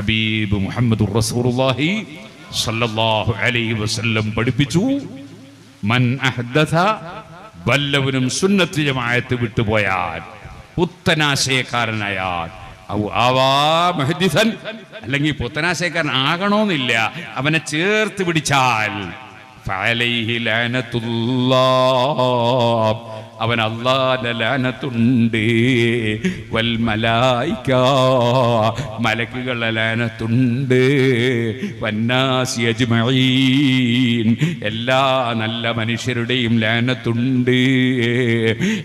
ഹബീബ് മുഹമ്മദ് റസൂലുള്ളാഹി സല്ലല്ലാഹു അലൈഹി വസല്ലം പഠിപ്പിച്ചു. മൻ അഹ്ദഥ വല്ലവനും സുന്നത്ത് ജമാഅത്ത് വിട്ടുപോയാൽ പുത്തനാശയക്കാരനായാൽ അല്ലെങ്കിൽ പുത്തനാശയക്കാരൻ ആകണമെന്നില്ല അവനെ ചേർത്ത് പിടിച്ചാൽ അവൻ അള്ളാന്റെ ലാനത്തുണ്ട്. വൽ മലക്കുകളുടെ ലാനത്തുണ്ട്. വന്നാസി അജ്മഈൻ എല്ലാ നല്ല മനുഷ്യരുടെയും ലാനത്തുണ്ട്.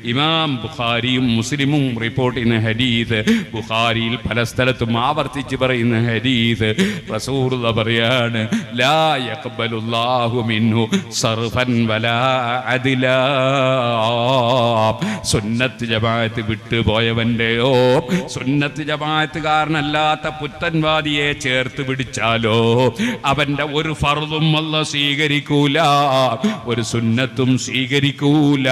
ഇമാം ബുഖാരിയും മുസ്ലിമും റിപ്പോർട്ട് ചെയ്യുന്ന ഹദീസ് ബുഖാരിയിൽ പല സ്ഥലത്തും ആവർത്തിച്ച് പറയുന്ന ഹദീസ്. റസൂലുള്ള പറയാണ് ലാ യഖ്ബലുല്ലാഹു മിൻഹു സർഫൻ വലാ അദിലാ. സുന്നത്ത് ജമാഅത്ത് വിട്ടുപോയവന്റെയോ സുന്നത്ത് ജമാഅത്തുകാരനല്ലാത്ത പുത്തൻവാദിയെ ചേർത്ത് പിടിച്ചാലോ? അവന്റെ ഒരു ഫറുതും അല്ല സ്വീകരിക്കൂല. ഒരു സുന്നത്തും സ്വീകരിക്കൂല.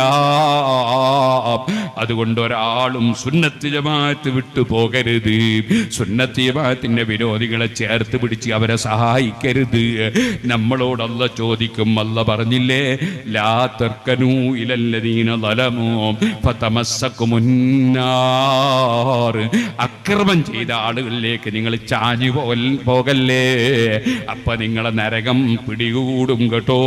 അതുകൊണ്ട് ഒരാളും സുന്നത്ത് ജമാഅത്ത് വിട്ടു പോകരുത് സുന്നത്ത് ജമാഅത്തിന്റെ വിരോധികളെ ചേർത്ത് പിടിച്ച് അവരെ സഹായിക്കരുത്. നമ്മളോടല്ല ചോദിക്കും. അല്ല പറഞ്ഞില്ലേ? ലാ തർക്കനൂ ഇലല്ലദീന ളലമൂ ഫതമസ്സക്കുമുന്നാർ അക്രമം ചെയ്ത ആളുകളിലേക്ക് നിങ്ങൾ ചാഞ്ഞു പോകല്ലേ? അപ്പൊ നിങ്ങളെ നരകം പിടികൂടും കേട്ടോ.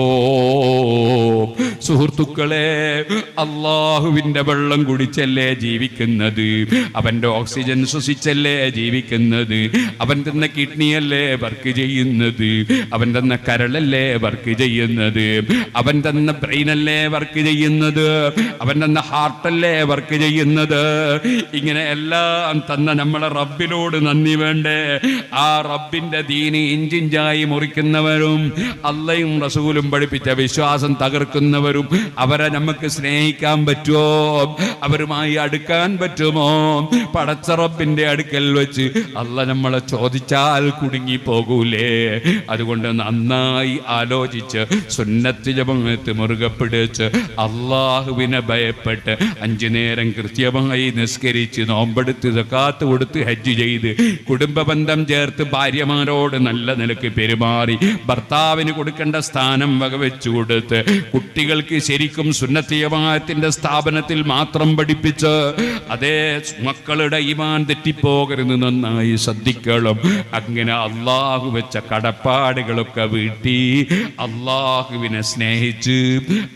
സുഹൃത്തുക്കളെ അള്ളാഹുവിന്റെ വെള്ളം കുടിച്ചല്ലേ ജീവിക്കുന്നത്? അവന്റെ ഓക്സിജൻ ശ്വസിച്ചല്ലേ ജീവിക്കുന്നത്? അവൻ തന്ന കിഡ്നിയല്ലേ വർക്ക് ചെയ്യുന്നത്? അവൻ തന്ന കരളല്ലേ വർക്ക് ചെയ്യുന്നത്? അവൻ തന്ന ബ്രെയിനല്ലേ വർക്ക് ചെയ്യുന്നത്? അവൻ തന്ന ഹാർട്ടല്ലേ വർക്ക് ചെയ്യുന്നത്? ഇങ്ങനെ എല്ലാം തന്ന നമ്മളെ റബ്ബിനോട് നന്ദി വേണ്ടേ? ആ റബ്ബിന്റെ ദീനി ഇഞ്ചിഞ്ചായി മുറിക്കുന്നവരും അള്ളയും റസൂലും പഠിപ്പിച്ച വിശ്വാസം തകർക്കുന്നവരും അവരെ നമുക്ക് സ്നേഹിക്കാൻ പറ്റുമോ? അവരുമായി അടുക്കാൻ പറ്റുമോ? പടച്ച റബ്ബിന്റെ അടുക്കൽ വെച്ച് അല്ല നമ്മളെ ചോദിച്ചാൽ കുടുങ്ങി പോകൂലേ അതുകൊണ്ട് നന്നായി ആലോചിച്ച് സുന്നത്ത് ജപത്ത് മുറുകെ പിടിച്ച് അള്ളാഹുവിനെ ഭയപ്പെട്ട് അഞ്ചു നേരം കൃത്യമായി നിസ്കരിച്ച് നോമ്പെടുത്ത് കാത്ത് കൊടുത്ത് ഹജ്ജ് ചെയ്ത് കുടുംബ ബന്ധം ചേർത്ത് ഭാര്യമാരോട് നല്ല നിലയ്ക്ക് പെരുമാറി ഭർത്താവിന് കൊടുക്കേണ്ട സ്ഥാനം വകവെച്ചു കൊടുത്ത് കുട്ടികൾക്ക് ശരിക്കും സുന്നത്തിയമാത്തിന്റെ സ്ഥാപനത്തിൽ മാത്രം പഠിപ്പിച്ച് അതേ മക്കളുടെ ഇമാൻ തെറ്റിപ്പോകരുത് നന്നായി ശ്രദ്ധിക്കണം. അങ്ങനെ അള്ളാഹു വെച്ച കടപ്പാടുകളൊക്കെ വീട്ടി അള്ളാഹുവിനെ സ്നേഹിച്ച്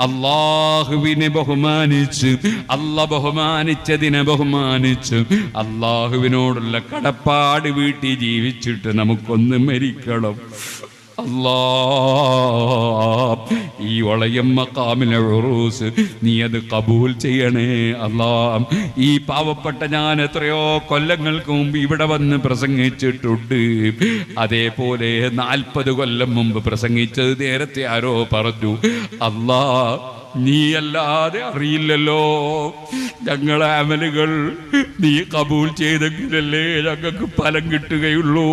അള്ളാഹുവിനെ ബഹുമാനിച്ച്. അല്ല ബഹുമാനിച്ചതിനെ ബഹുമാനിച്ച്. അള്ളാഹുവിനോടുള്ള കടപ്പാട് വീട്ടി ജീവിച്ചിട്ട് നമുക്കൊന്ന് മരിക്കണം. അല്ലാ ഈ വളയം മക്കാമിലെ ഉറൂസ് നീ അത് കബൂൽ ചെയ്യണേ. അല്ലാ ഈ പാവപ്പെട്ട ഞാൻ എത്രയോ കൊല്ലങ്ങൾക്ക് മുമ്പ് ഇവിടെ വന്ന് പ്രസംഗിച്ചിട്ടുണ്ട്. അതേപോലെ നാൽപ്പത് കൊല്ലം മുമ്പ് പ്രസംഗിച്ചത് നേരത്തെ ആരോ പറഞ്ഞു. അല്ലാ നീ അല്ലാതെ അറിയില്ലല്ലോ. ഞങ്ങളെ അമലുകൾ നീ കബൂൽ ചെയ്തെങ്കിലല്ലേ ഞങ്ങൾക്ക് ഫലം കിട്ടുകയുള്ളൂ.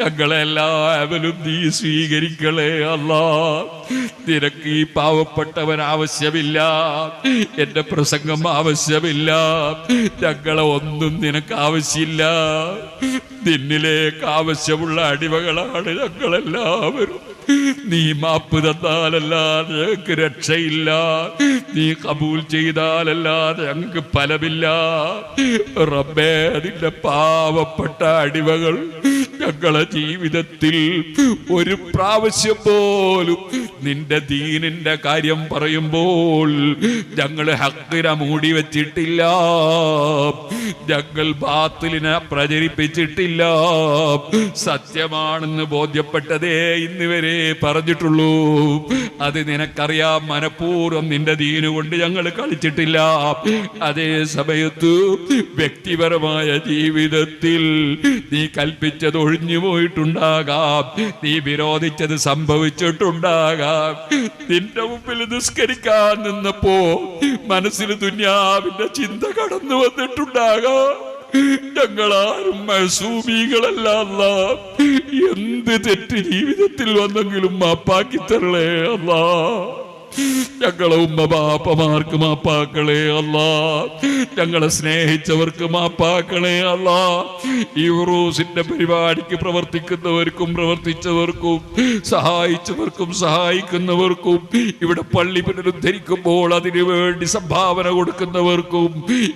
ഞങ്ങളെ എല്ലാ അമലും നീ സ്വീകരിക്കളേ അല്ല. നിനക്ക് ഈ പാവപ്പെട്ടവൻ ആവശ്യമില്ല. എന്റെ പ്രസംഗം ആവശ്യമില്ല. ഞങ്ങളെ ഒന്നും നിനക്ക് ആവശ്യമില്ല. നിന്നിലേക്ക് ആവശ്യമുള്ള അടിമകളാണ് ഞങ്ങളെല്ലാവരും. നീ മാപ്പ് തന്നാലല്ലാതെ ഞങ്ങൾക്ക് രക്ഷയില്ല. നീ കബൂൽ ചെയ്താലല്ലാതെ ഞങ്ങൾക്ക് ഫലമില്ല. റബ്ബേ നിന്റെ പാവപ്പെട്ട അടിമകൾ ഞങ്ങളെ ജീവിതത്തിൽ ഒരു പ്രാവശ്യം പോലും നിന്റെ ദീനിന്റെ കാര്യം പറയുമ്പോൾ ഞങ്ങൾ ഹക്കിര മൂടി വെച്ചിട്ടില്ല. ഞങ്ങൾ ബാത്തിലിനെ പ്രചരിപ്പിച്ചിട്ടില്ല. സത്യമാണെന്ന് ബോധ്യപ്പെട്ടതേ ഇന്ന് വരെ പറഞ്ഞിട്ടുള്ളൂ. അത് നിനക്കറിയാം മനഃപൂർവം നിന്റെ ദീനു കൊണ്ട് ഞങ്ങൾ കളിച്ചിട്ടില്ല. അതേ സമയത്ത് വ്യക്തിപരമായ ജീവിതത്തിൽ നീ കൽപ്പിച്ചത് ഒഴിഞ്ഞു പോയിട്ടുണ്ടാകാം. നീ വിരോധിച്ചത് സംഭവിച്ചിട്ടുണ്ടാകാം. നിന്റെ മുമ്പിൽ നിസ്കരിക്കാൻ നിന്നപ്പോ മനസ്സിൽ ദുന്യാവിന്റെ ചിന്ത കടന്നു വന്നിട്ടുണ്ടാകാം. ഞങ്ങളാരും മസൂമികളല്ല. എന്ത് തെറ്റ് ജീവിതത്തിൽ വന്നെങ്കിലും മാപ്പാക്കി തരളേ അല്ലാ ഞങ്ങളെ ഉമ്മ ബാപ്പമാർക്ക് മാപ്പാക്കളെ അല്ല. ഞങ്ങളെ സ്നേഹിച്ചവർക്ക് മാപ്പാക്കളെ അല്ല. ഈ ഉറൂസിന്റെ പരിപാടിക്ക് പ്രവർത്തിക്കുന്നവർക്കും പ്രവർത്തിച്ചവർക്കും സഹായിച്ചവർക്കും സഹായിക്കുന്നവർക്കും ഇവിടെ പള്ളി പുനരുദ്ധരിക്കുമ്പോൾ അതിനു വേണ്ടി സംഭാവന കൊടുക്കുന്നവർക്കും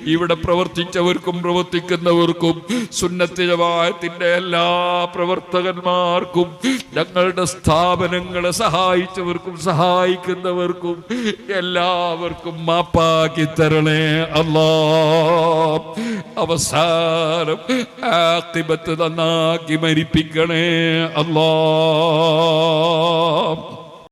ഇവിടെ പ്രവർത്തിച്ചവർക്കും പ്രവർത്തിക്കുന്നവർക്കും സുന്നത്തി ജവായത്തിന്റെ എല്ലാ പ്രവർത്തകന്മാർക്കും ഞങ്ങളുടെ സ്ഥാപനങ്ങളെ സഹായിച്ചവർക്കും സഹായിക്കുന്നവർക്കും എല്ലാവർക്കും മാപ്പാക്കി തരണേ അല്ലാ അവസാനം ആക്കിബത്ത് നന്നാക്കി മരിപ്പിക്കണേ അല്ലാ